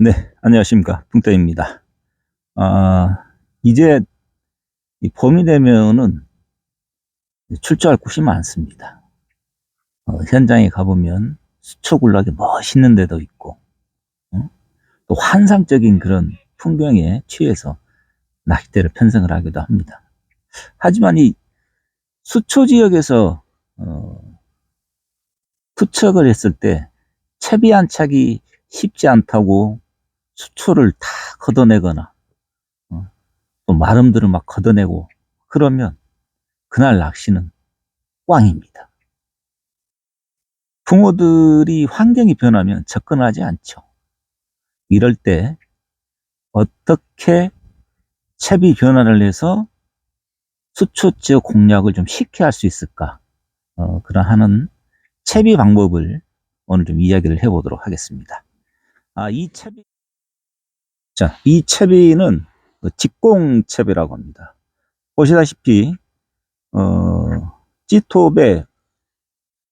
네, 안녕하십니까. 붕대입니다. 아, 이제 이 봄이 되면은 출조할 곳이 많습니다. 어, 현장에 가보면 수초군락이 멋있는 데도 있고, 어? 또 환상적인 그런 풍경에 취해서 낚싯대를 편성을 하기도 합니다. 하지만 이 수초 지역에서 어, 투척을 했을 때 채비 안착이 쉽지 않다고 수초를 다 걷어내거나 어, 또 마름들을 막 걷어내고 그러면 그날 낚시는 꽝입니다. 붕어들이 환경이 변하면 접근하지 않죠. 이럴 때 어떻게 채비 변화를 해서 수초 지역 공략을 좀 쉽게 할 수 있을까? 어, 그런 하는 채비 방법을 오늘 좀 이야기를 해보도록 하겠습니다. 아, 이 채비, 자, 이 채비는 그 직공 채비라고 합니다. 보시다시피, 어, 찌톱에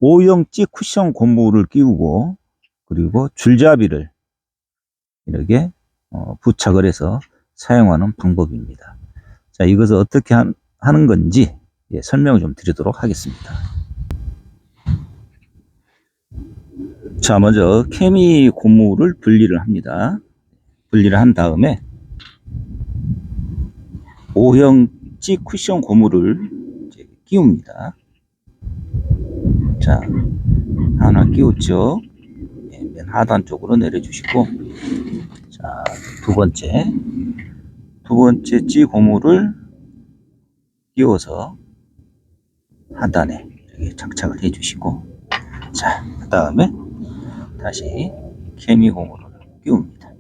O형 찌 쿠션 고무를 끼우고, 그리고 줄잡이를 이렇게 어, 부착을 해서 사용하는 방법입니다. 자, 이것을 어떻게 한- 하는 건지 예, 설명을 좀 드리도록 하겠습니다. 자, 먼저 케미 고무를 분리를 합니다. 분리를 한 다음에 O형 찌 쿠션 고무를 끼웁니다. 자, 하나 끼웠죠. 예, 맨 하단 쪽으로 내려주시고, 자, 두 번째, 두 번째 찌 고무를 끼워서 하단에 이렇게 장착을 해주시고, 자, 그 다음에 다시 케미 고무를 끼웁니다.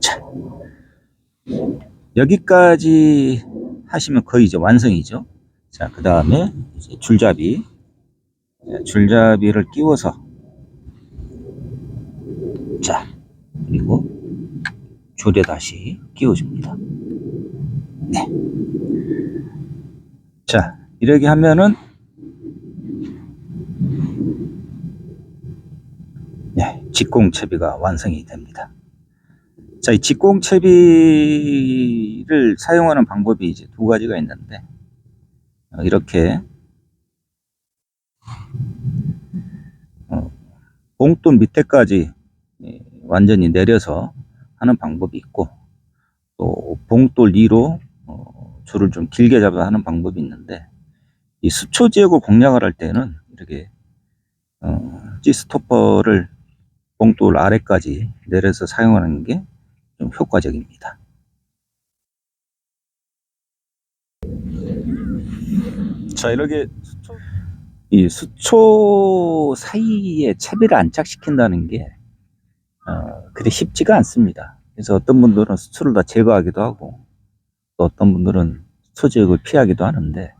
자, 여기까지 하시면 거의 이제 완성이죠. 자, 그 다음에 줄잡이, 자, 줄잡이를 끼워서, 자, 그리고 줄에 다시 끼워줍니다. 네. 자, 이렇게 하면은 네, 직공채비가 완성이 됩니다. 자, 이 직공채비를 사용하는 방법이 이제 두 가지가 있는데, 어, 이렇게, 어, 봉돌 밑에까지 예, 완전히 내려서 하는 방법이 있고, 또 봉돌 위로 어, 줄을 좀 길게 잡아 하는 방법이 있는데, 이 수초 지역을 공략을 할 때는 이렇게 어, 찌스토퍼를 봉돌 아래까지 내려서 사용하는 게 좀 효과적입니다. 자, 이렇게 수초, 이 수초 사이에 채비를 안착시킨다는 게 어, 그리 쉽지가 않습니다. 그래서 어떤 분들은 수초를 다 제거하기도 하고 또 어떤 분들은 수초 지역을 피하기도 하는데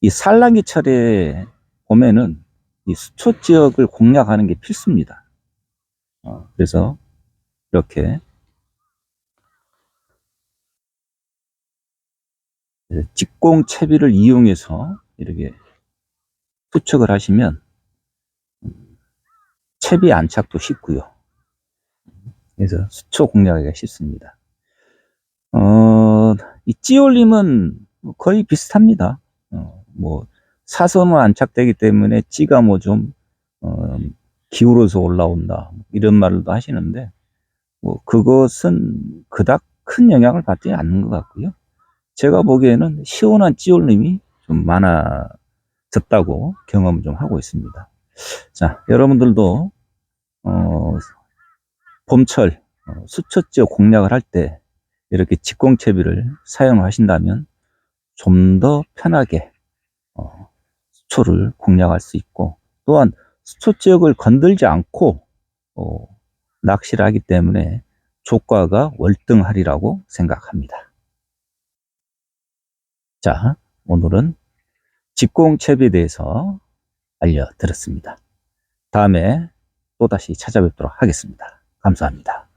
이 산란기 철에 보면은 이 수초 지역을 공략하는 게 필수입니다. 어, 그래서 이렇게 직공 채비를 이용해서 이렇게 투척을 하시면 음, 채비 안착도 쉽고요. 그래서 수초 공략하기가 쉽습니다. 어, 이 찌올림은 거의 비슷합니다. 어, 뭐 사선으로 안착되기 때문에 찌가 뭐좀 어, 기울어서 올라온다 이런 말도 하시는데 뭐 그것은 그닥 큰 영향을 받지 않는 것 같고요. 제가 보기에는 시원한 찌올림이 좀 많아졌다고 경험을 좀 하고 있습니다. 자, 여러분들도 어, 봄철 어, 수초 지역 공략을 할 때 이렇게 직공채비를 사용하신다면 좀 더 편하게 어, 수초를 공략할 수 있고 또한 수초 지역을 건들지 않고 어, 낚시를 하기 때문에 조과가 월등하리라고 생각합니다. 자, 오늘은 직공채비에 대해서 알려드렸습니다. 다음에 또다시 찾아뵙도록 하겠습니다. 감사합니다.